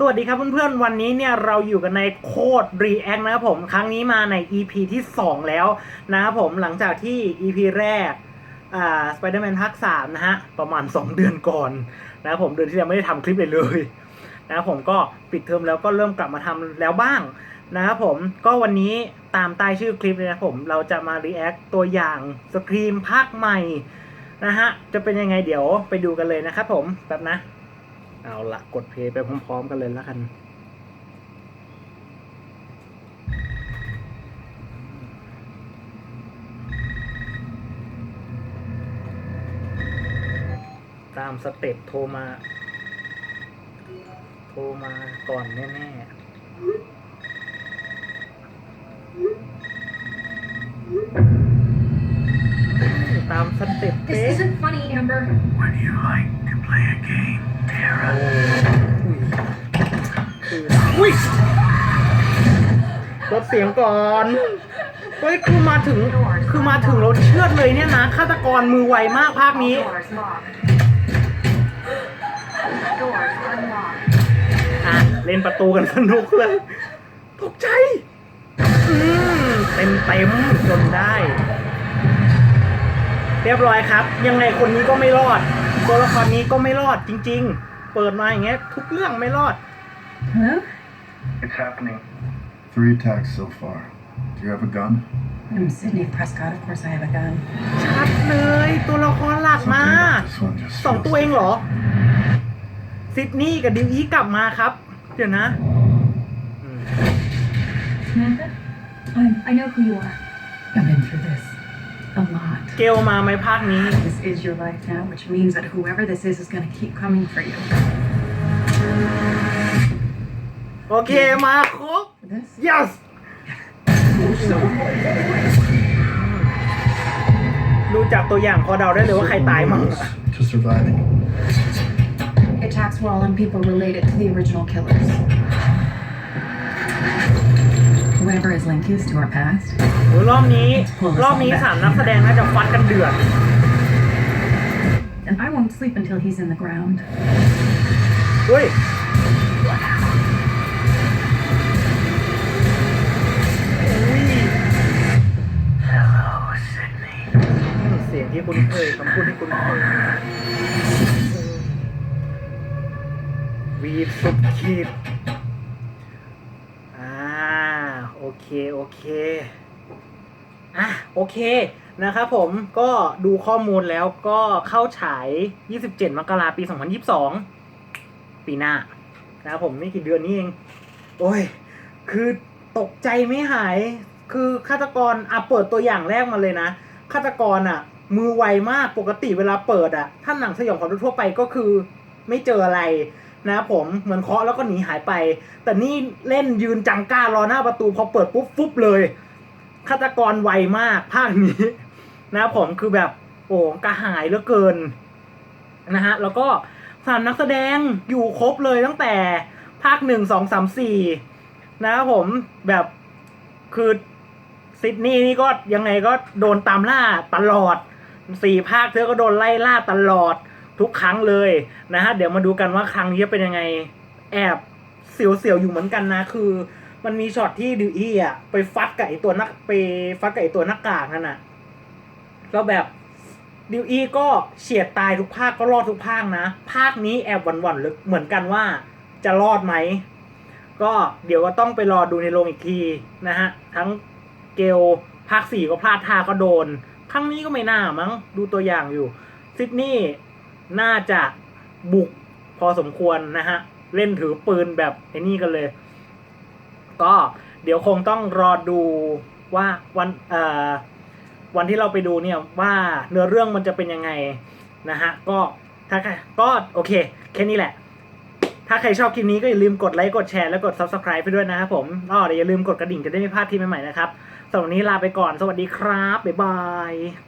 สวัสดีครับเพื่อนๆ วันนี้เนี่ยเราอยู่กันในโคด React นะครับผมครั้งนี้มาใน EP ที่ 2 แล้วนะครับผมหลังจากที่ EP แรกอ่า Spider-Man ภาค3นะฮะ ประมาณ 2 เดือนก่อนนะครับผมเดือนที่แล้วไม่ได้ทำคลิปเลยเลยนะครับผมก็ปิดเทอมแล้วก็เริ่มกลับมาทำแล้วบ้างนะครับผมก็วันนี้ตามใต้ชื่อคลิปเลยนะครับผมเราจะมา React ตัวอย่างสครีมภาคใหม่นะฮะจะเป็นยังไงเดี๋ยวไปดูกันเลยนะครับผมแป๊บนะ เอาละกดเพลย์ไปพร้อมๆกันเลยแล้วกันตามสเต็ปโทรมา โทรมาก่อนแน่ๆตามสเต็ป This เป๊ะ isn't funny, Amber. Would you like to play a game, Tara? คื อุ้ยลดเสียงก่อนเฮ้ยคือมาถึงคือมาถึงเราเชื่อดเลยเนี่ยนะฆาตกรมือไวมากภาคนี้อะเล่นประตูกันสนุกเลยตกใจเต็มเต็มจนได้ เรียบร้อยครับ ยังไงคนนี้ก็ไม่รอด ตัวละครนี้ก็ไม่รอดจริง ๆ เปิดมาอย่างเงี้ยทุกเรื่องไม่รอด Hello? It's happening. Three attacks so far. Do you have a gun? I'm Sydney Prescott. Of course I have a gun. ชัดเลยตัวละครหลัก Something มา about this one just สอง feels ตัวเองเหรอ different. ซิดนีย์กับดิวอีกลับมาครับ เดี๋ยวนะอืม Samantha? I, I know who you are. I've been through this. A lot. เกลมาไหมภาคนี้ This is your life now, which means that whoever this is is gonna keep coming for you. โอเคมาครบ For this? yes ดูจากตัวอย่างพอเดาได้เลยว่าใครตายมั่ง To surviving. Attacks were all on people related to the original killers. Whatever his link is to our past, โอ้ยรอบนี้ รอบนี้สามนักแสดงน่าจะฟัดกันเดือด and I won't sleep until he's in the ground. เฮ้ยอุ้ย Hello, Sydney. เสียงที่คุ้นเคยคำพูดที่คุ้นเคยวีดสุดขีด อ่า โอ เค โอเค อะ โอเค นะครับผมก็ดูข้อมูลแล้วก็เข้าฉาย 27 มกราปี 2022 ปีหน้า นะครับผมไม่กี่เดือนนี้เอง โอ้ย คือตกใจไม่หาย คือฆาตกร อะ เปิดตัวอย่างแรกมาเลยนะ ฆาตกรอะ มือไวมาก ปกติเวลาเปิดอะ ถ้าหนังสยองขวัญทั่วไปก็คือไม่เจออะไร นะครับผมเหมือนเคาะแล้วก็หนีหายไป แต่นี่เล่นยืนจังก้ารอหน้าประตูพอเปิดปุ๊บฟุบเลยฆาตกรไวมากภาคนี้นะครับผมคือแบบโอ้กระหายเหลือเกินนะฮะแล้วก็สามนักแสดงอยู่ครบเลยตั้งแต่ภาคหนึ่งสองสามสี่นะครับผมแบบคือซิดนีย์นี่ก็ยังไงก็โดนตามล่าตลอดสี่ภาคเธอก็โดนไล่ล่าตลอด ทุกครั้งเลยนะฮะเดี๋ยวมาดูกันว่าครั้งนี้เป็นยังไงแอบเสียวๆอยู่เหมือนกันนะ คือ มันมีช็อตที่ดิวอี้อะไปฟัดกับไอตัวนักไปฟัดกับไอตัวหน้ากากนั่นน่ะแล้วแบบดิวอี้ก็เฉียดตายทุกภาคก็รอดทุกภาคนะ ภาคนี้แอบหวั่นๆลึกเหมือนกันว่าจะรอดไหม ก็เดี๋ยวก็ต้องไปรอดูในโรงอีกทีนะฮะ ทั้งเกลภาคสี่ก็พลาดท่าก็โดน ครั้งนี้ก็ไม่น่ามั้งดูตัวอย่างอยู่ซิดนีย์ น่าจะบุกพอสมควรนะฮะ เล่นถือปืนแบบไอ้นี่กันเลย ก็เดี๋ยวคงต้องรอดูว่าวันเอ่อวันที่เราไปดูเนี่ยว่าเนื้อเรื่องมันจะเป็นยังไงนะฮะ ก็ถ้าใครก็โอเค แค่นี้แหละ ถ้าใครชอบคลิปนี้ก็อย่าลืมกดไลค์กดแชร์และกด subscribe ไปด้วยนะครับผมอ๋อเดี๋ยวอย่าลืมกดกระดิ่งจะได้ไม่พลาดคลิปใหม่ๆนะครับสำหรับวันนี้ลาไปก่อน สวัสดีครับ บ๊ายบาย